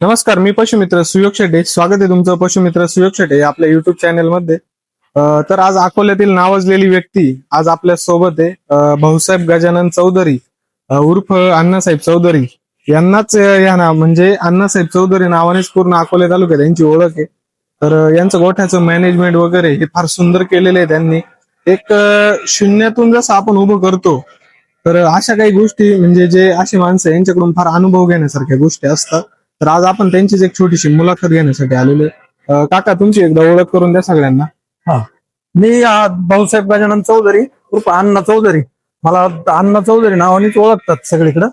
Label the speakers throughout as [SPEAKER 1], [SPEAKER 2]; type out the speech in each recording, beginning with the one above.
[SPEAKER 1] नमस्कार मी पशुमित्र सुयोग शेटे स्वागत आहे तुमचं पशुमित्र सुयोग शेटे आपल्या युट्यूब चॅनलमध्ये तर आज अकोल्यातील नावाजलेली व्यक्ती आज आपल्यासोबत आहे. भाऊसाहेब गजानन चौधरी उर्फ अण्णासाहेब चौधरी. यांनाच या ना म्हणजे अण्णासाहेब चौधरी नावानेच पूर्ण अकोले तालुक्यात यांची ओळख आहे. तर यांचं गोठ्याचं मॅनेजमेंट वगैरे हे फार सुंदर केलेलं आहे त्यांनी. एक शून्यातून जसं आपण उभं करतो तर अशा काही गोष्टी म्हणजे जे अशी माणसं यांच्याकडून फार अनुभव घेण्यासारख्या गोष्टी असतात. तर आज आपण त्यांचीच एक छोटीशी मुलाखत घेण्यासाठी आलेलो काका तुमची एकदा ओळख करून द्या सगळ्यांना.
[SPEAKER 2] मी अ, भाऊसाहेब गजानन चौधरी उर्फ अण्णा चौधरी. मला अण्णा चौधरी नावानेच ओळखतात सगळीकडं.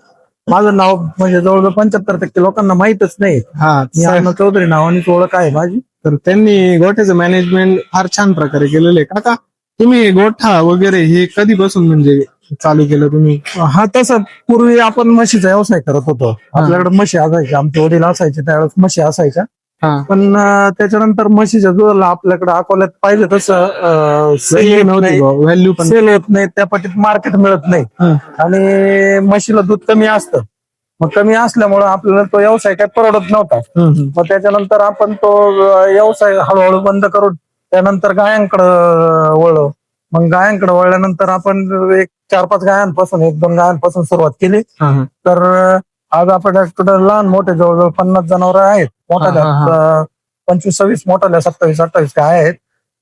[SPEAKER 2] माझं नाव म्हणजे जवळजवळ पंच्याहत्तर टक्के लोकांना माहीतच नाही.
[SPEAKER 1] हा
[SPEAKER 2] मी अण्णा चौधरी नावानेच ओळख आहे माझी.
[SPEAKER 1] तर त्यांनी गोठ्याचं मॅनेजमेंट फार छान प्रकारे केलेलं आहे. काका तुम्ही गोठा वगैरे हे कधीपासून म्हणजे चालू केलं तुम्ही?
[SPEAKER 2] हा तसं पूर्वी आपण म्हशीचा व्यवसाय करत होतो. आपल्याकडे म्हशी असायच्या आमचे वडील असायचे त्यावेळेस म्हशी असायच्या. पण त्याच्यानंतर म्हशीच्या दुधाला आपल्याकडे अकोल्यात पाहिजे तसं
[SPEAKER 1] व्हॅल्यू नव्हती व्हॅल्यू पण
[SPEAKER 2] सेल होत नाही त्या पटीत मार्केट मिळत नाही. आणि म्हशीला दूध कमी असतं. मग कमी असल्यामुळं आपल्याला तो व्यवसाय काय परवडत नव्हता. मग त्याच्यानंतर आपण तो व्यवसाय हळूहळू बंद करून त्यानंतर गायांकडं वळलो. मग गायांकडे वळल्यानंतर आपण एक चार पाच गायांपासून एक दोन गायांपासून सुरुवात केली. तर आज आपल्याकडे लहान मोठे जवळजवळ पन्नास जनावर आहेत. मोठ्या पंचवीस सव्वीस मोठ्याल्या सत्तावीस अठ्ठावीस गाय आहेत.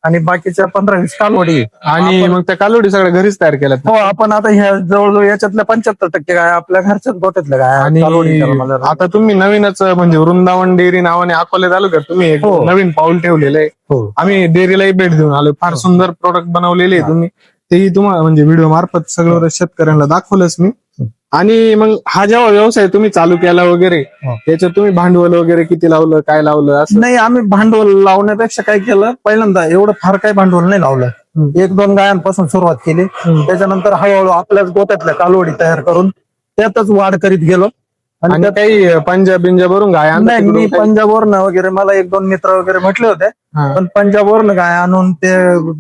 [SPEAKER 2] आणि बाकीच्या पंधरा वीस कालवडी.
[SPEAKER 1] आणि मग त्या कालोडी सगळ्या घरीच तयार केल्यात
[SPEAKER 2] हो आपण आता ह्या जवळजवळ याच्यातल्या पंच्याहत्तर टक्के गाय आपल्या घरच्याच गोट्यातल्या गाय आहेत.
[SPEAKER 1] आणि
[SPEAKER 2] कालवडी
[SPEAKER 1] आता तुम्ही नवीनच म्हणजे वृंदावन डेअरी नावाने अकोले तालुक्यात तुम्ही एक
[SPEAKER 2] हो.
[SPEAKER 1] नवीन पाऊल ठेवलेलं आहे
[SPEAKER 2] हो
[SPEAKER 1] आम्ही डेअरीलाही भेट देऊन आलो फार
[SPEAKER 2] हो.
[SPEAKER 1] सुंदर प्रोडक्ट बनवलेले. तुम्ही तेही तुम्हाला म्हणजे व्हिडिओ मार्फत सगळं शेतकऱ्यांना दाखवलंच मी. आणि मग हा जेव्हा व्यवसाय तुम्ही चालू केला वगैरे
[SPEAKER 2] हो.
[SPEAKER 1] त्याच्यात तुम्ही भांडवल वगैरे किती लावलं काय लावलं असं
[SPEAKER 2] नाही आम्ही भांडवल लावण्यापेक्षा काय केलं पहिल्यांदा एवढं फार काही भांडवल नाही लावलं. एक दोन गायांपासून सुरुवात केली. त्याच्यानंतर हळूहळू आपल्याच गोत्यातल्या कालवडी तयार करून त्यातच वाढ करीत गेलो आणि
[SPEAKER 1] काही पंजाब बिंजा भरून गाय
[SPEAKER 2] नाही मी
[SPEAKER 1] तिकडून काही?
[SPEAKER 2] पंजाबवरनं वगैरे मला एक दोन मित्र वगैरे म्हटले होते
[SPEAKER 1] हा.
[SPEAKER 2] पण पंजाबवरनं गाय आणून ते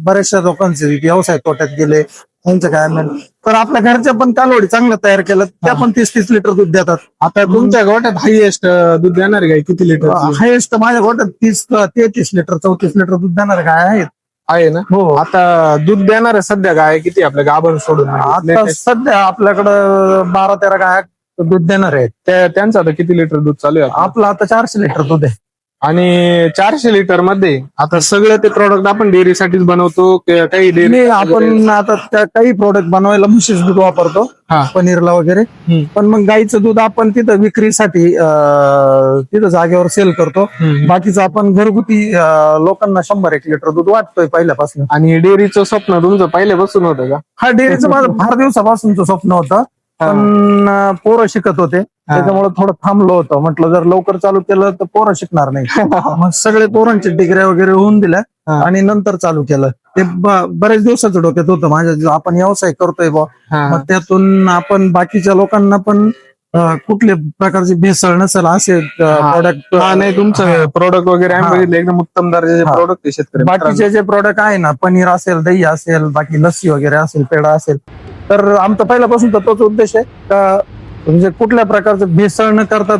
[SPEAKER 2] बऱ्याचशा लोकांचे व्यवसाय तोट्यात गेले त्यांचं काय आणलं. पण आपल्या घरच्या पण कालवडी चांगल्या तयार केल्या त्या. पण तीस तीस लिटर दूध देतात
[SPEAKER 1] आता तुमच्या गोट्यात हायएस्ट दूध देणार गाय किती लिटर
[SPEAKER 2] हायेस्ट माझ्या गोट्यात तीस तेहतीस लिटर चौतीस लिटर दूध देणारे गाय आहेत
[SPEAKER 1] आहे ना
[SPEAKER 2] हो
[SPEAKER 1] आता दूध देणार सध्या गाय किती आपल्या गाभण सोडून
[SPEAKER 2] आता
[SPEAKER 1] Latest.
[SPEAKER 2] सध्या आपल्याकडं बारा तेरा गाय दूध देणार आहेत.
[SPEAKER 1] त्या- त्यांचं आता किती लिटर दूध चालू आहे आता?
[SPEAKER 2] आपलं आता चारशे लिटर दूध आहे.
[SPEAKER 1] आणि चारशे लिटरमध्ये आता सगळं ते प्रॉडक्ट आपण डेअरीसाठीच बनवतो कि काही डेअरी
[SPEAKER 2] नाही आपण आता त्या काही प्रोडक्ट बनवायला म्हशीच दूध वापरतो
[SPEAKER 1] हा.
[SPEAKER 2] पनीरला वगैरे.
[SPEAKER 1] हम्म.
[SPEAKER 2] पण मग गाईचं दूध आपण तिथं विक्रीसाठी अं, तिथं जागेवर सेल करतो. बाकीचं आपण घरगुती अं, लोकांना शंभर एक लिटर दूध वाटतोय पहिल्यापासून.
[SPEAKER 1] आणि डेअरीचं स्वप्न तुमचं पहिल्यापासून होतं का?
[SPEAKER 2] हा डेअरीचं माझं फार दिवसापासूनचं स्वप्न होतं. पण पोरं शिकत होते. त्याच्यामुळे थोडं थांबलो होतं. म्हटलं जर लवकर चालू केलं तर पोरं शिकणार नाही. मग सगळे पोरांचे डिग्र्या वगैरे होऊन दिल्या. आणि नंतर चालू केलं. ते ब- बरेच दिवसाचं डोक्यात होतं. माझ्या आपण व्यवसाय करतोय
[SPEAKER 1] हा.
[SPEAKER 2] मग त्यातून आपण बाकीच्या लोकांना पण कुठल्या प्रकारची भेसळ नसेल असे. प्रोडक्ट
[SPEAKER 1] नाही तुमचं प्रोडक्ट वगैरे आम्ही. बघितलं. एकदम उत्तम दर्जाचे. प्रोडक्ट शेतकरी
[SPEAKER 2] बाकीचे जे प्रोडक्ट आहे ना पनीर असेल दही असेल बाकी लस्सी वगैरे असेल पेढा असेल. तर आमचा पहिल्यापासून तर तोच उद्देश आहे. का म्हणजे कुठल्या प्रकारचं भेसळ न करता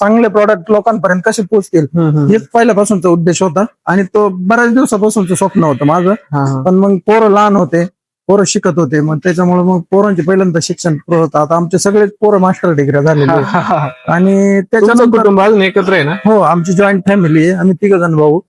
[SPEAKER 2] चांगले प्रोडक्ट लोकांपर्यंत कसे पोहोचतील. हेच पहिल्यापासूनचा उद्देश होता. आणि तो बऱ्याच दिवसापासूनचं स्वप्न होतं माझं.
[SPEAKER 1] हा, हा.
[SPEAKER 2] पण मग पोरं लहान होते पोरं शिकत होते. मग त्याच्यामुळे मग पोरांचे पहिल्यांदा शिक्षण पुरं होतं. आता आमचे सगळे पोरं मास्टर डिग्र्या झालेले आहेत.
[SPEAKER 1] हा, हा, हा.
[SPEAKER 2] आणि
[SPEAKER 1] तुमचं
[SPEAKER 2] त्याच्यानंतर
[SPEAKER 1] कुटुंब अजून एकत्र आहे ना?
[SPEAKER 2] हो आमची जॉईंट फॅमिली आहे. आम्ही तिघ जण भाऊ.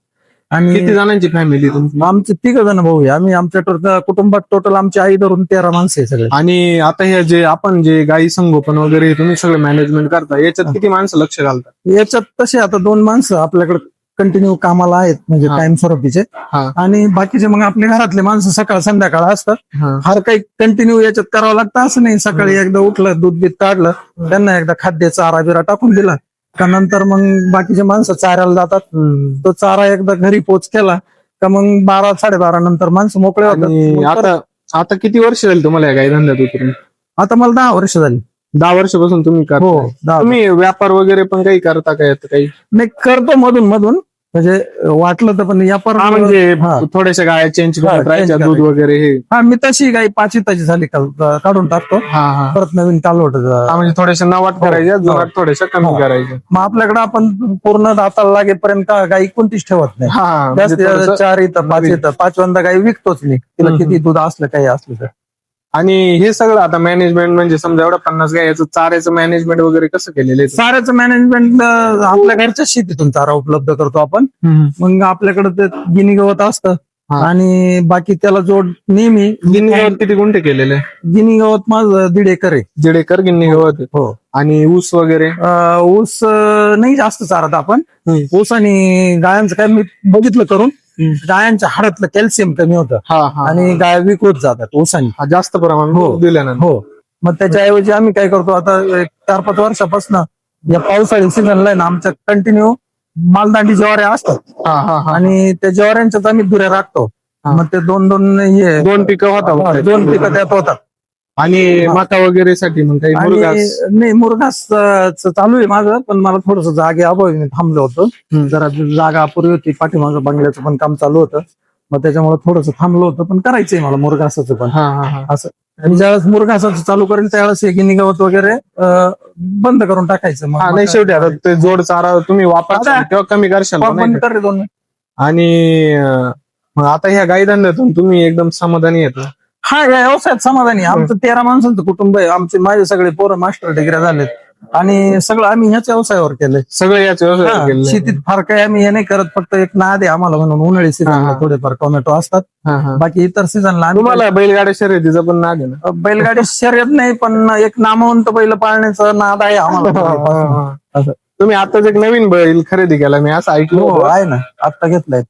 [SPEAKER 2] आणि
[SPEAKER 1] किती जणांची फॅमिली तुमची?
[SPEAKER 2] आमचे तिघ जण भाऊ आहे. आम्ही आमच्या टोटल कुटुंबात टोटल आमची आई धरून तेरा माणसं आहे सगळे.
[SPEAKER 1] आणि आता हे जे आपण जे गाई संगोपन वगैरे तुम्ही सगळं मॅनेजमेंट करता याच्यात किती माणसं लक्ष घालतात
[SPEAKER 2] याच्यात तसे आता दोन माणसं आपल्याकडे कंटिन्यू कामाला आहेत म्हणजे
[SPEAKER 1] हा.
[SPEAKER 2] कायम स्वरूपीचे.
[SPEAKER 1] हा.
[SPEAKER 2] आणि बाकीचे मग आपले घरातले माणसं सकाळ संध्याकाळ असतात.
[SPEAKER 1] हा.
[SPEAKER 2] फार काही कंटिन्यू याच्यात करावं लागतं असं नाही. सकाळी एकदा उठलं दूध बीत काढलं त्यांना एकदा खाद्य चारा बिरा टाकून दिला. का नंतर मग बाकीचे माणसं चाऱ्याला जातात. तो चारा एकदा घरी पोच केला का मग बारा साडेबारा नंतर माणसं मोकळे होतात.
[SPEAKER 1] आणि
[SPEAKER 2] मग परत-
[SPEAKER 1] आता आता किती वर्ष झाली तुम्हाला या गाई धंद्यात उतरून?
[SPEAKER 2] आता मला दहा वर्ष झाली.
[SPEAKER 1] दहा वर्षापासून तुम्ही करता
[SPEAKER 2] हो दहा
[SPEAKER 1] तुम्ही व्यापार वगैरे पण काही करता का यात काही?
[SPEAKER 2] नाही करतो मधून मधून म्हणजे वाटलं तर पण या पर
[SPEAKER 1] हा म्हणजे. थोड्याशा गाया चेंज
[SPEAKER 2] change
[SPEAKER 1] दूध. वगैरे हे
[SPEAKER 2] हा मी तशी गाई पाच ताची झाली काढून टाकतो परत नवीन कालवट
[SPEAKER 1] म्हणजे थोड्याशा नवाट
[SPEAKER 2] हो,
[SPEAKER 1] करायच्या
[SPEAKER 2] हो.
[SPEAKER 1] जुनाट थोड्याशा कमी
[SPEAKER 2] हो.
[SPEAKER 1] करायच्या
[SPEAKER 2] मग आपल्याकडे आपण पूर्ण दाताला लागेपर्यंत गाई कोणतीच ठेवत नाही
[SPEAKER 1] हा
[SPEAKER 2] जास्त
[SPEAKER 1] म्हणजे थोडंसं-
[SPEAKER 2] चार इथं पाच. इथं पाचव्यांदा गाई विकतोच मी तिला किती दूध असलं काही असलं तर
[SPEAKER 1] आणि हे सगळं आता मॅनेजमेंट म्हणजे समजा एवढा पन्नास गायचं चाऱ्याचं मॅनेजमेंट वगैरे कसं केलेलं आहे?
[SPEAKER 2] चाऱ्याचं मॅनेजमेंट आपल्या घरच्या शेतीतून चारा उपलब्ध करतो आपण. मग आपल्याकडे ते गिनी गवत असतं.
[SPEAKER 1] हा.
[SPEAKER 2] आणि बाकी त्याला जोड नेहमी
[SPEAKER 1] गिन्नी गवत किती गुंठे केलेले?
[SPEAKER 2] गिनी गवत माझं दीड एकर आहे.
[SPEAKER 1] दीड एकर गिन्नी गवत.
[SPEAKER 2] हो.
[SPEAKER 1] आणि ऊस वगैरे?
[SPEAKER 2] ऊस नाही जास्त चारत आपण. ऊस आणि गायांचं काय मी बघितलं करून. गायांच्या हाडातलं कॅल्शियम कमी होतं.
[SPEAKER 1] हा हा
[SPEAKER 2] आणि गाय विकवत जातात ऊसानी
[SPEAKER 1] हा, जास्त प्रमाणात
[SPEAKER 2] हो.
[SPEAKER 1] दिल्यानंतर.
[SPEAKER 2] हो. मग त्याच्याऐवजी आम्ही काय करतो आता एक चार पाच वर्षापासून या पावसाळी सीझनला आहे ना आमच्या कंटिन्यू मालदांडी ज्वाऱ्या असतात.
[SPEAKER 1] हा हा हा.
[SPEAKER 2] आणि त्या ज्वाऱ्यांच्याच आम्ही दुऱ्या राखतो. मग ते दोन दोन हे
[SPEAKER 1] दोन पिकं
[SPEAKER 2] हा,
[SPEAKER 1] होता
[SPEAKER 2] दोन पिकं त्यात होतात.
[SPEAKER 1] आणि. मका वगैरे साठी मग काही
[SPEAKER 2] आणि
[SPEAKER 1] मुरघास
[SPEAKER 2] नाही मुरघास च- चालू आहे माझं पण मला थोडस जागे अभावी मी थांबलो होतो. जरा जागा अपुरी होती पाठीमागं बंगल्याचं पण काम चालू होतं. मग त्याच्यामुळे थोडस थांबलो होतं पण करायचंय मला मुरघासाचं पण.
[SPEAKER 1] हा हा हा.
[SPEAKER 2] असं. आणि ज्यावेळेस मुरघासाचं चालू करेल त्यावेळेस हे गिनी गवत वगैरे अं, बंद करून टाकायचं. मग
[SPEAKER 1] हा नाही शेवटी आता ते जोड चारा तुम्ही वापरता
[SPEAKER 2] आता-
[SPEAKER 1] तेव्हा कमी करशाल नाही
[SPEAKER 2] बंद कर रे दोन. मिनिट.
[SPEAKER 1] आणि अं, मग आता ह्या गाई धंद्यातून तुम्ही एकदम समाधानी येतो
[SPEAKER 2] हा या व्यवसायात समाधानी आहे. आमचं तेरा माणसांचं कुटुंब आहे आमचे माझे सगळे पोरं मास्टर डिग्र्या झालेत आणि सगळं आम्ही ह्याच व्यवसायावर केलंय
[SPEAKER 1] सगळे याच
[SPEAKER 2] हा. शेतीत फार काही आम्ही हे नाही करत फक्त एक नाद आहे आम्हाला म्हणून उन्हाळी
[SPEAKER 1] हा,
[SPEAKER 2] सीझनला
[SPEAKER 1] हा.
[SPEAKER 2] थोडेफार टोमॅटो असतात
[SPEAKER 1] हा, हा.
[SPEAKER 2] बाकी इतर सीझनला आम्ही
[SPEAKER 1] तुम्हाला बैलगाड्या शर्यतीचं पण नाग आहे ना
[SPEAKER 2] बैलगाडी शर्यत नाही पण एक नामवंत बैल पाळण्याचा नाद आहे आम्हाला. असं.
[SPEAKER 1] तुम्ही आताच एक नवीन बैल खरेदी केला मी असं ऐकलं
[SPEAKER 2] हो
[SPEAKER 1] होतं.
[SPEAKER 2] आहे ना आता घेतलाय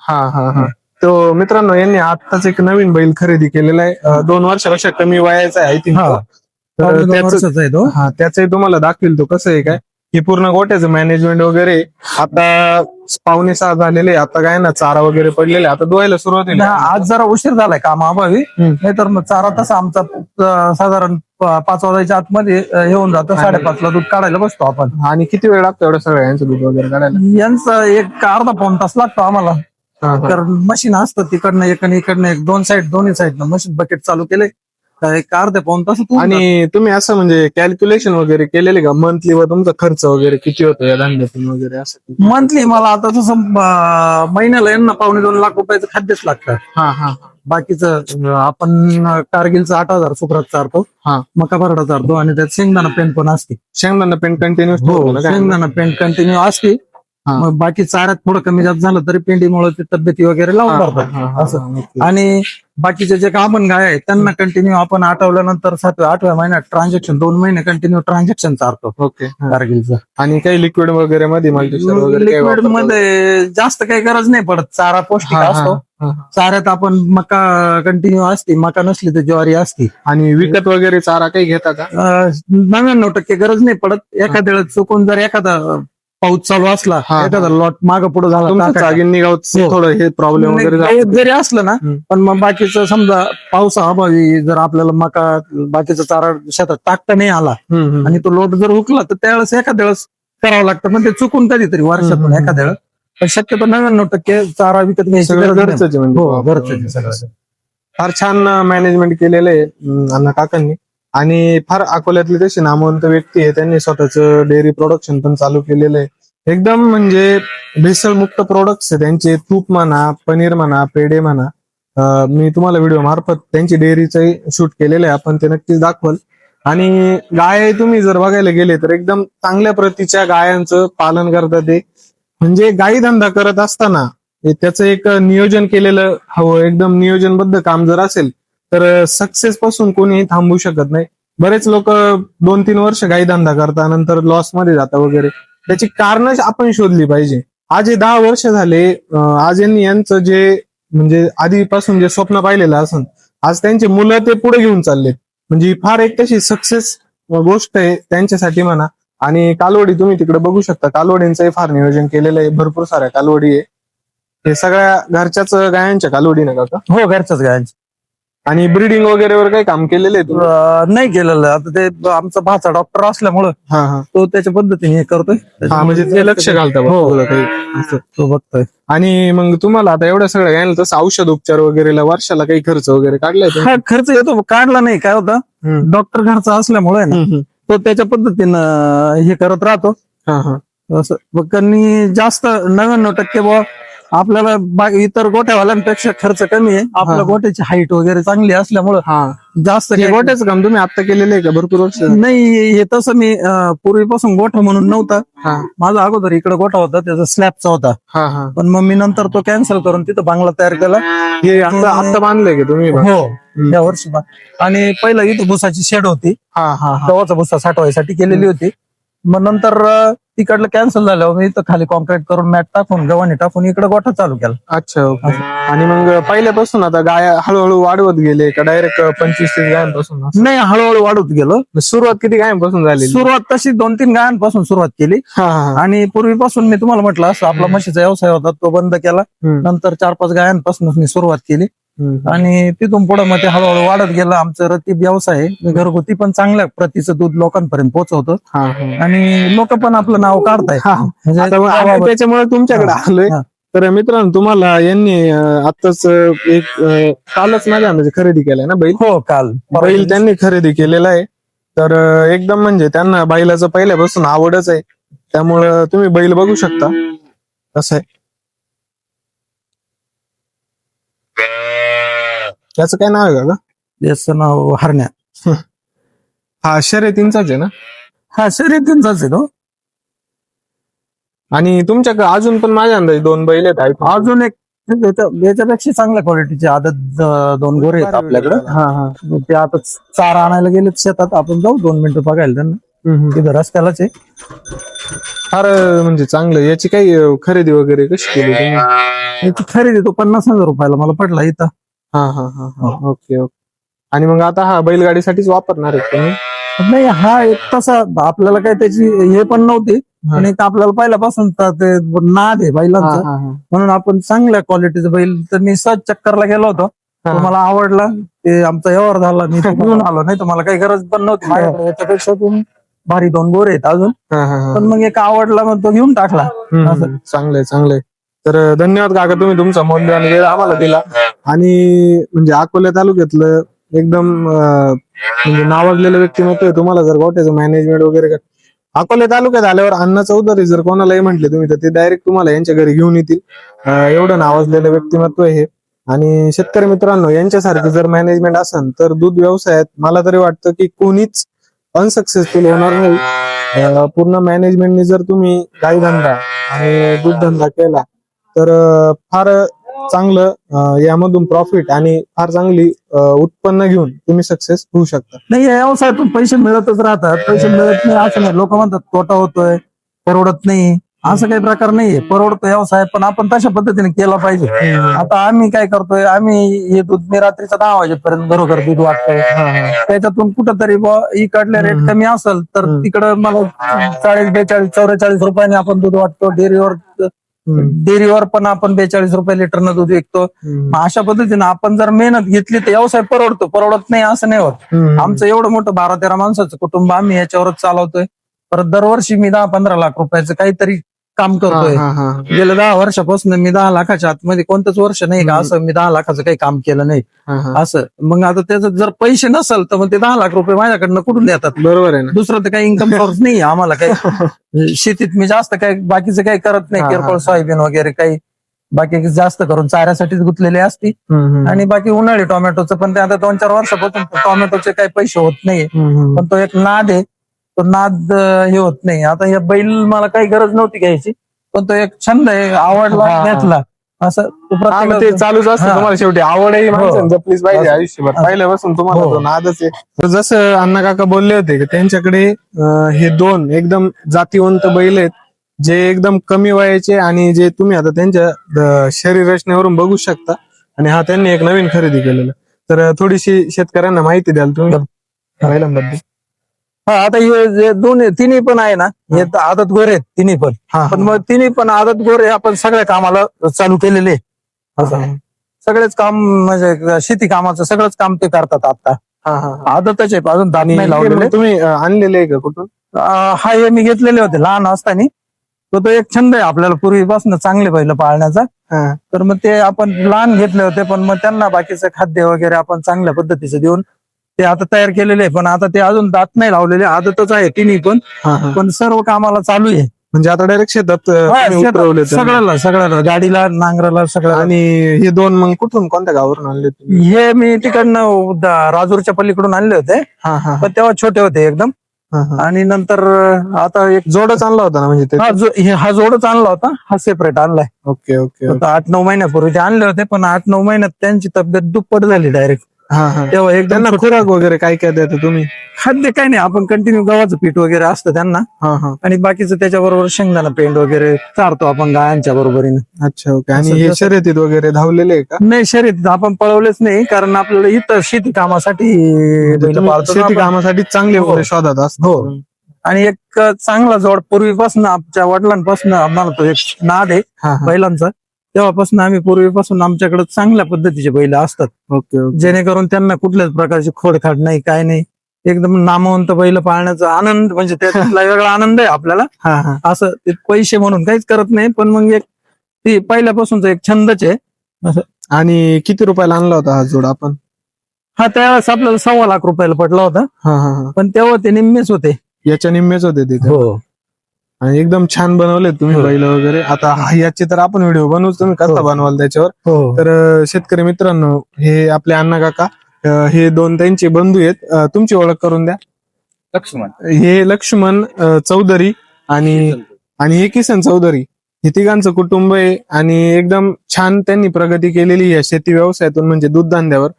[SPEAKER 1] हा हा हा तो मित्रांनो यांनी आताच एक नवीन बैल खरेदी केलेला आहे. अं, दोन वर्षापेक्षा कमी वयाचा आहे थिंक
[SPEAKER 2] हा.
[SPEAKER 1] तर
[SPEAKER 2] पावणे दोन
[SPEAKER 1] त्याचं
[SPEAKER 2] वर्षाचा आहे तो.
[SPEAKER 1] हा त्याचंही तुम्हाला दाखवेल तो कसं आहे काय. हे पूर्ण गोट्याचं मॅनेजमेंट वगैरे. आता पावणे सहा झालेले आता काय ना चारा वगैरे पडलेले आता धुवायला सुरुवात
[SPEAKER 2] हा, आज जरा उशीर झालाय कामाअभावी
[SPEAKER 1] हम्म.
[SPEAKER 2] नाहीतर मग चारा तसा आमचा अं, साधारण प- पाच वाजायच्या आतमध्ये अं, येऊन जातो. साडेपाचला दूध काढायला बसतो आपण.
[SPEAKER 1] आणि किती वेळ लागतो एवढं सगळं? यांचं दूध वगैरे काढायला?
[SPEAKER 2] यांचं एक अर्धा पाऊन तास लागतो आम्हाला. कारण मशीन असतं तिकडनं एक आणि इकडनं एक दोन साईड दोन्ही साईडनं मशीन बकेट चालू केले. एक अर्ध्या पाऊन तास
[SPEAKER 1] आणि तुम्ही असं म्हणजे कॅल्क्युलेशन वगैरे केलेले का? मंथली व तुमचा खर्च वगैरे किती होतो या धंद्यातून वगैरे असं
[SPEAKER 2] मंथली मला आता तसं अं, महिन्याला यांना पावणे दोन लाख रुपयाचं खाद्यच लागतं.
[SPEAKER 1] हा हा
[SPEAKER 2] बाकीचं आपण कारगिलचं आठ हजार सुपरात चारतो. मका भरडा चारतो आणि त्यात शेंगदाणा पेंट पण असते.
[SPEAKER 1] शेंगदाणा पेंट
[SPEAKER 2] हो शेंगदाणा पेंट कंटिन्यू असते. मग बाकी चाऱ्यात थोडं कमी जास्त झालं तरी पेंडीमुळे ते तब्येती वगैरे लावून करतात. असं. आणि बाकीचे जे कामन गाय आहेत त्यांना कंटिन्यू आपण आठवल्यानंतर सातव्या आठव्या महिन्यात ट्रान्झॅक्शन दोन महिने कंटिन्यू ट्रान्झॅक्शन चारतो.
[SPEAKER 1] ओके.
[SPEAKER 2] कारगिलचं.
[SPEAKER 1] आणि काही लिक्विड वगैरे मध्ये
[SPEAKER 2] लिक्विड? मध्ये जास्त काही गरज नाही पडत. चारा पौष्टिक असतो. चाऱ्यात आपण मका कंटिन्यू असते मका नसली तर ज्वारी असते.
[SPEAKER 1] आणि विकत वगैरे चारा काही घेता का?
[SPEAKER 2] नव्याण्णव टक्के गरज नाही पडत. एखाद्या चुकून जर एखादा पाऊस चालू असला
[SPEAKER 1] हा.
[SPEAKER 2] एखादा लॉट माग पुढे झाला
[SPEAKER 1] तुमचं
[SPEAKER 2] टाकायचा. हो.
[SPEAKER 1] थोडं हे प्रॉब्लेम वगैरे
[SPEAKER 2] नाही,
[SPEAKER 1] झाला.
[SPEAKER 2] जरी असलं ना
[SPEAKER 1] हम्म.
[SPEAKER 2] पण मग बाकीचं समजा पावसाअभावी जर आपल्याला मका बाकीचा चारा शेतात टाकता नाही आला
[SPEAKER 1] हम्म, हम्म.
[SPEAKER 2] आणि तो लोट जर हुकला तर त्यावेळेस एखाद्या वेळेस करावं लागतं पण ते चुकून कधीतरी वर्षातून
[SPEAKER 1] हम्म.
[SPEAKER 2] एखाद्या वेळेस पण शक्यतो नव्याण्णव टक्के चारा विकत घ्यायची
[SPEAKER 1] सगळं
[SPEAKER 2] गरज नाही.
[SPEAKER 1] घरचंच आहे म्हणजे
[SPEAKER 2] हो आहे सगळं
[SPEAKER 1] फार छान मॅनेजमेंट केलेलं आहे अं, अण्णा काकांनी आणि फार अकोल्यातली तशी नामवंत व्यक्ती आहे त्यांनी स्वतःच डेअरी प्रोडक्शन पण चालू केलेलं आहे. एकदम म्हणजे भेसळमुक्त प्रोडक्ट्स आहे त्यांचे. तूप म्हणा पनीर म्हणा पेढे म्हणा. मी तुम्हाला व्हिडिओ मार्फत त्यांची डेअरीचंही शूट केलेलं आहे. आपण ते नक्कीच दाखवल. आणि गाय तुम्ही जर बघायला गेले तर एकदम चांगल्या प्रतीच्या गायांचं पालन करतात ते. म्हणजे गाई धंदा करत असताना त्याचं एक नियोजन केलेलं हवं. एकदम नियोजनबद्ध काम जर असेल तर सक्सेस पासून कोणीही थांबू शकत नाही. बरेच लोक दोन तीन वर्ष गाई धंदा करता नंतर लॉसमध्ये जाता वगैरे. त्याची कारण आपण शोधली पाहिजे. आज हे दहा वर्ष झाले आज यांनी यांचं जे म्हणजे आधीपासून जे स्वप्न पाहिलेलं असं आज त्यांचे मुलं ते पुढे घेऊन चाललेत. म्हणजे फार एक तशी सक्सेस गोष्ट आहे त्यांच्यासाठी म्हणा. आणि कालवडी तुम्ही तिकडे बघू शकता. कालवडींचंही फार नियोजन केलेलं आहे. भरपूर साऱ्या कालवडी आहे. हे सगळ्या घरच्याच गायांच्या कालवडी ना का?
[SPEAKER 2] हो घरच्याच गायांच्या.
[SPEAKER 1] आणि ब्रिडिंग वगैरे वर काही काम केलेलं आहे तुम्ही
[SPEAKER 2] अं, नाही केलेलं आता ते आमचा भाचा डॉक्टर असल्यामुळं
[SPEAKER 1] हा हा
[SPEAKER 2] तो त्याच्या पद्धतीने हे करतोय
[SPEAKER 1] हा म्हणजे ते लक्ष घालता बा
[SPEAKER 2] हो.
[SPEAKER 1] थोडं काही असं.
[SPEAKER 2] तो बघतोय
[SPEAKER 1] आणि मग तुम्हाला आता एवढ्या सगळ्या घ्यायला तसं औषध उपचार वगैरेला वर्षाला काही खर्च वगैरे काढलाय तुम्ही?
[SPEAKER 2] हा खर्च येतो काढला नाही काय होतं
[SPEAKER 1] हम्म.
[SPEAKER 2] डॉक्टर घरचा असल्यामुळे ना
[SPEAKER 1] हम्म, हम्म.
[SPEAKER 2] तो त्याच्या पद्धतीनं हे करत राहतो
[SPEAKER 1] हा हा
[SPEAKER 2] असं मग त्यांनी जास्त नव्याण्णव टक्के बुवा आपल्याला बा- इतर गोठ्यावाल्यांपेक्षा खर्च कमी आहे. आपल्या. गोठ्याची हाईट वगैरे चांगली असल्यामुळं
[SPEAKER 1] हा.
[SPEAKER 2] जास्त
[SPEAKER 1] हे
[SPEAKER 2] काही-
[SPEAKER 1] गोट्याचं काम तुम्ही आता केलेलं आहे का? भरपूर वर्ष
[SPEAKER 2] नाही हे तसं मी अं, पूर्वीपासून गोठा म्हणून नव्हता.
[SPEAKER 1] हा.
[SPEAKER 2] माझा अगोदर इकडे गोठा होता त्याचा स्लॅबचा होता.
[SPEAKER 1] हा हा.
[SPEAKER 2] पण मग मी नंतर तो कॅन्सल करून तिथं बांगला तयार केला.
[SPEAKER 1] हे आता आता बांधलंय का तुम्ही?
[SPEAKER 2] हो या वर्षी बा- आणि पहिलं इथं भुसाची शेड होती.
[SPEAKER 1] हा हा हा.
[SPEAKER 2] गव्हाचा भुसा साठवायसाठी केलेली होती. मग नंतर अं, तिकडलं कॅन्सल झाल्यावर मी इथं खाली कॉन्क्रीट करून मॅट टाकून गव्हाणी टाकून इकडे गोठा चालू केला.
[SPEAKER 1] अच्छा ओके आणि मग पहिल्यापासून आता गाय हळूहळू वाढवत गेले का डायरेक्ट पंचवीस तीस गायांपासून?
[SPEAKER 2] नाही हळूहळू वाढत गेलो.
[SPEAKER 1] सुरुवात किती गायांपासून झाली
[SPEAKER 2] सुरुवात तशी दोन तीन गायांपासून सुरुवात केली.
[SPEAKER 1] हा हा हा.
[SPEAKER 2] आणि पूर्वीपासून मी तुम्हाला म्हटलं असं आपला म्हशीचा व्यवसाय होता तो बंद केला.
[SPEAKER 1] हम्म,
[SPEAKER 2] नंतर चार पाच गायांपासून मी सुरुवात केली. आणि तिथून पुढे मग ते हळूहळू वाढत गेलं. आमचं रतीब व्यवसाय आहे. घरगुती पण चांगल्या प्रतीचं दूध लोकांपर्यंत पोहोचवतो. आणि लोक पण आपलं नाव काढताय
[SPEAKER 1] हा.
[SPEAKER 2] म्हणजे
[SPEAKER 1] त्याच्यामुळे तुमच्याकडे आलोय. तर मित्रांनो तुम्हाला यांनी अं, एक कालच माझ्या अंदाजे खरेदी केलाय ना बैल?
[SPEAKER 2] हो काल.
[SPEAKER 1] बैल त्यांनी खरेदी केलेला आहे. तर एकदम म्हणजे त्यांना बैलाचं पहिल्यापासून आवडच आहे. त्यामुळं तुम्ही बैल बघू शकता. कसं आहे. त्याचं काय नाव आहे का
[SPEAKER 2] नाव हरण्या.
[SPEAKER 1] हा. शर्यतींचाच आहे ना?
[SPEAKER 2] हा शर्यतींचाच आहे तो.
[SPEAKER 1] आणि तुमच्याकडे अजून पण माझ्या अंदाजे दोन बैल आहेत ऐकून.
[SPEAKER 2] अजून एक याच्या- याच्यापेक्षा चांगल्या क्वालिटीचे आदत दोन गोरे आहेत आपल्याकडे.
[SPEAKER 1] हा हा.
[SPEAKER 2] ते आता चारा आणायला गेलेत शेतात. आपण जाऊ दोन मिनिटं बघायला त्यांना.
[SPEAKER 1] हम्म, हम्म.
[SPEAKER 2] तिथं रस्त्यालाच आहे.
[SPEAKER 1] फार अं, म्हणजे चांगलं याची काही अं, खरेदी वगैरे कशी केली तुम्ही?
[SPEAKER 2] याची खरेदी तो पन्नास हजार रुपयाला मला पडला इथं.
[SPEAKER 1] हा हा हा हा ओके ओके आणि मग आता हा बैलगाडीसाठीच वापरणार आहे तुम्ही
[SPEAKER 2] नाही हा एक तसा आपल्याला काय त्याची हे पण नव्हती
[SPEAKER 1] हा.
[SPEAKER 2] आणि एक आपल्याला पहिल्यापासून तर ते नाद आहे
[SPEAKER 1] हा,
[SPEAKER 2] बैलांचा
[SPEAKER 1] हा, हा.
[SPEAKER 2] म्हणून आपण चांगल्या क्वालिटीचं बैल तर मी सहज चक्करला गेलो होतो तो
[SPEAKER 1] हा.
[SPEAKER 2] मला आवडला ते आमचा व्यवहार झाला मी तो घेऊन आलो नाही तर मला काही गरज पण नव्हती माझ्याकडे याच्यापेक्षा पण भारी दोन गोरे आहेत अजून
[SPEAKER 1] हा, हा, हा.
[SPEAKER 2] पण मग एक आवडला मग तो घेऊन टाकला
[SPEAKER 1] हम्म. हम्म. चांगलंय चांगलंय तर धन्यवाद काका तुम्ही तुमचा मौल्यवान वेळ आम्हाला दिला. आणि म्हणजे अकोला तालुक्यातलं एकदम म्हणजे नावाजलेलं व्यक्तिमत्व आहे तुम्हाला जर गोट्याचं मॅनेजमेंट वगैरे अकोल्या तालुक्यात आल्यावर अण्णा चौधरी जर कोणालाही म्हटले तुम्ही तर ते डायरेक्ट तुम्हाला यांच्या घरी घेऊन येतील. एवढं नावाजलेलं व्यक्तिमत्व आहे. हे आणि शेतकरी मित्रांनो यांच्यासारखं जर मॅनेजमेंट असेल तर दूध व्यवसायात मला तरी वाटतं की कोणीच अनसक्सेसफुल होणार नाही. पूर्ण मॅनेजमेंटने जर तुम्ही गाई धंदा आणि दूध धंदा केला तर फार चांगलं यामधून प्रॉफिट आणि फार चांगली उत्पन्न घेऊन तुम्ही सक्सेस होऊ शकता.
[SPEAKER 2] नाही या व्यवसायातून पैसे मिळतच राहतात. पैसे मिळत नाही असं नाही. लोक म्हणतात तोटा होतोय परवडत नाही. असं काही प्रकार नाहीये. परवडतो व्यवसाय पण आपण तशा पद्धतीने केला पाहिजे. आता आम्ही काय करतोय आम्ही हे दूध मी रात्रीचा दहा वाजेपर्यंत घरोघर दूध वाटतोय. त्याच्यातून कुठंतरी इकडले रेट. कमी असेल तर. तिकडं मला चाळीस बेचाळीस चौवेचाळीस रुपयाने आपण दूध वाटतो डेअरीवर डेअरीवर पण आपण बेचाळीस रुपये लिटरनं दूध विकतो. अशा पद्धतीने आपण जर मेहनत घेतली तर व्यवसाय परवडतो. परवडत नाही असं नाही होत. आमचं एवढं मोठं बारा तेरा माणसाचं कुटुंब आम्ही याच्यावरच चालवतोय. परत दरवर्षी मी दहा पंधरा लाख रुपयाचं काहीतरी काम करतोय. गेल्या दहा वर्षापासून मी दहा लाखाच्या आतमध्ये कोणतंच वर्ष नाही का. असं मी दहा लाखाचं काही काम केलं नाही. असं. मग आता त्याचं जर पैसे नसेल तर मग ते दहा लाख रुपये माझ्याकडनं कुठून देतात
[SPEAKER 1] बरोबर आहे ना.
[SPEAKER 2] दुसरं तर काही इन्कम सोर्स नाही आम्हाला काही. शेतीत मी जास्त काही बाकीचं काही करत नाही.
[SPEAKER 1] हा,
[SPEAKER 2] किरकोळ. सोयाबीन वगैरे काही. बाकी जास्त करून चाऱ्यासाठीच गुंतलेले असती.
[SPEAKER 1] हम्म, हम्म.
[SPEAKER 2] आणि बाकी उन्हाळी टोमॅटोचं पण ते आता दोन चार वर्षापासून टोमॅटोचे काही पैसे होत नाही.
[SPEAKER 1] हम्म, हम्म.
[SPEAKER 2] पण तो एक नाद आहे. तो नाद हे होत नाही आता हे बैल मला काही गरज नव्हती घ्यायची पण तो एक छंद आहे आवडला. घेतला असं तो
[SPEAKER 1] हा, मग ते
[SPEAKER 2] प्रत्येक
[SPEAKER 1] चालूच असतं
[SPEAKER 2] हा.
[SPEAKER 1] तुम्हाला शेवटी आवडही माणसाने
[SPEAKER 2] हो.
[SPEAKER 1] जपलीच पाहिजे
[SPEAKER 2] असं.
[SPEAKER 1] आयुष्यभर. पहिल्यापासून तुम्हाला
[SPEAKER 2] हो.
[SPEAKER 1] तो नादच आहे तर जसं अण्णा काका बोलले होते की त्यांच्याकडे अं, हे दोन एकदम जातीवंत बैल आहेत जे एकदम कमी वयाचे आणि जे तुम्ही आता त्यांच्या अं, शरीर रचनेवरून बघू शकता आणि हा त्यांनी एक नवीन खरेदी केलेलं तर अं, थोडीशी शेतकऱ्यांना माहिती द्याल तुम्ही बैलांबद्दल
[SPEAKER 2] हा आता हे जे दोन तिन्ही पण आहे ना हे. तर आदत गोरे आहेत तिन्ही पण.
[SPEAKER 1] हा
[SPEAKER 2] पण मग तिन्ही पण आदत गोरे आपण सगळ्या कामाला चालू केलेले. असं
[SPEAKER 1] हा.
[SPEAKER 2] सगळेच काम म्हणजे शेती कामाचं सगळंच काम ते करतात आता.
[SPEAKER 1] हा हा हा.
[SPEAKER 2] आदतच आहे अजून नाही
[SPEAKER 1] हे
[SPEAKER 2] लावलेले.
[SPEAKER 1] मग तुम्ही अं, आणलेले आहे का कुठून?
[SPEAKER 2] अं, हा हे मी घेतलेले होते लहान असताना. तो तो एक छंद आहे आपल्याला पूर्वीपासून चांगले बैल पाळण्याचा.
[SPEAKER 1] हा.
[SPEAKER 2] तर मग ते आपण लहान घेतले होते पण मग त्यांना बाकीचं खाद्य वगैरे आपण चांगल्या पद्धतीचं देऊन ते आता तयार केलेले आहे पण आता ते अजून दात नाही लावलेले आदतच आहे तिन्ही पण. पण सर्व कामाला चालू आहे.
[SPEAKER 1] म्हणजे आता डायरेक्ट शेतात तुम्ही उतरवले.
[SPEAKER 2] सगळ्याला सगळ्याला गाडीला नांगराला सगळ्याला.
[SPEAKER 1] आणि हे दोन मग कुठून कोणत्या गावावरून आणले तुम्ही?
[SPEAKER 2] हे मी तिकडनं राजूरच्या पलीकडून आणले होते.
[SPEAKER 1] हा हा
[SPEAKER 2] पण तेव्हा छोटे होते एकदम.
[SPEAKER 1] हा, हा.
[SPEAKER 2] आणि नंतर आता एक
[SPEAKER 1] जोडच आणला होता ना म्हणजे ते?
[SPEAKER 2] हा जो हे- हा जोडच आणला होता. हा सेपरेट आणलाय.
[SPEAKER 1] Okay okay okay.
[SPEAKER 2] आता आठ नऊ महिन्यापूर्वी ते आणले होते पण आठ नऊ महिन्यात त्यांची तब्येत दुप्पट झाली डायरेक्ट
[SPEAKER 1] हा हा.
[SPEAKER 2] तेव्हा एकदम
[SPEAKER 1] त्यांना
[SPEAKER 2] छोटे-
[SPEAKER 1] खुराक वगैरे काय काय देता तुम्ही?
[SPEAKER 2] खाद्य काय नाही आपण कंटिन्यू गव्हाचं पीठ वगैरे असतं त्यांना.
[SPEAKER 1] हा हा.
[SPEAKER 2] आणि बाकीचं त्याच्याबरोबर शेंगदाणा पेंड वगैरे चारतो आपण गायांच्या बरोबरीने.
[SPEAKER 1] अच्छा ओके. आणि
[SPEAKER 2] असं
[SPEAKER 1] हे
[SPEAKER 2] जसं-
[SPEAKER 1] शर्यतीत वगैरे धावलेले आहे का?
[SPEAKER 2] नाही शर्यतीत आपण पळवलेच नाही कारण आपल्याला इथं शेती कामासाठी
[SPEAKER 1] म्हणजे
[SPEAKER 2] बैल
[SPEAKER 1] तुम्ही
[SPEAKER 2] पाळतो ना
[SPEAKER 1] शेती
[SPEAKER 2] आपण.
[SPEAKER 1] कामासाठी चांगले
[SPEAKER 2] हो.
[SPEAKER 1] वगैरे शोधात असतो
[SPEAKER 2] हो. आणि एक चांगला जोड पूर्वीपासून आमच्या वडिलांपासून आम्हाला तो एक नाद आहे
[SPEAKER 1] हा हा.
[SPEAKER 2] बैलांचा. तेव्हापासून आम्ही पूर्वीपासून आमच्याकडे चांगल्या पद्धतीचे बैल असतात.
[SPEAKER 1] ओके
[SPEAKER 2] जेणेकरून त्यांना कुठल्याच प्रकारची खोडखाड नाही काय नाही. एकदम नामवंत बैल पाळण्याचा आनंद म्हणजे त्यातला वेगळा आनंद आहे आपल्याला.
[SPEAKER 1] हा हा.
[SPEAKER 2] असं ते पैसे म्हणून काहीच करत नाही पण मग एक ती पहिल्यापासूनचा एक छंदच आहे.
[SPEAKER 1] आणि किती रुपयाला आणला होता हा जोड आपण?
[SPEAKER 2] हा त्यावेळेस आपल्याला सव्वा लाख रुपयाला पडला होता.
[SPEAKER 1] हा हा हा.
[SPEAKER 2] पण तेव्हा ते निम्मेच होते.
[SPEAKER 1] याच्या निम्मेच होते तिथे
[SPEAKER 2] हो.
[SPEAKER 1] आणि एकदम छान बनवले तुम्ही
[SPEAKER 2] हो.
[SPEAKER 1] बैल वगैरे. आता हा- याचे तर आपण व्हिडिओ बनवू तुम्ही कसा
[SPEAKER 2] हो.
[SPEAKER 1] बनवाल त्याच्यावर?
[SPEAKER 2] हो.
[SPEAKER 1] तर अं, शेतकरी मित्रांनो हे आपले अण्णा काका अं, हे दोन त्यांचे बंधू आहेत. अं, तुमची ओळख करून द्या.
[SPEAKER 3] लक्ष्मण.
[SPEAKER 1] हे लक्ष्मण अं, चौधरी आणि आणि हे किसन चौधरी. हे तिघांचं कुटुंब आहे आणि एकदम छान त्यांनी प्रगती केलेली आहे या शेती व्यवसायातून म्हणजे दूध धंद्यावर.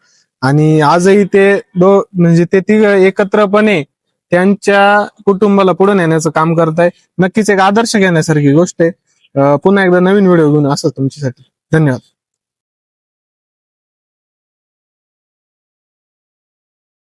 [SPEAKER 1] आणि आजही ते दो म्हणजे ते तिघ एकत्रपणे त्यांच्या कुटुंबाला पुढे नेण्याचं काम करताय. नक्कीच एक आदर्श घेण्यासारखी गोष्ट आहे. पुन्हा एकदा नवीन व्हिडिओ घेऊन असं तुमच्यासाठी. धन्यवाद.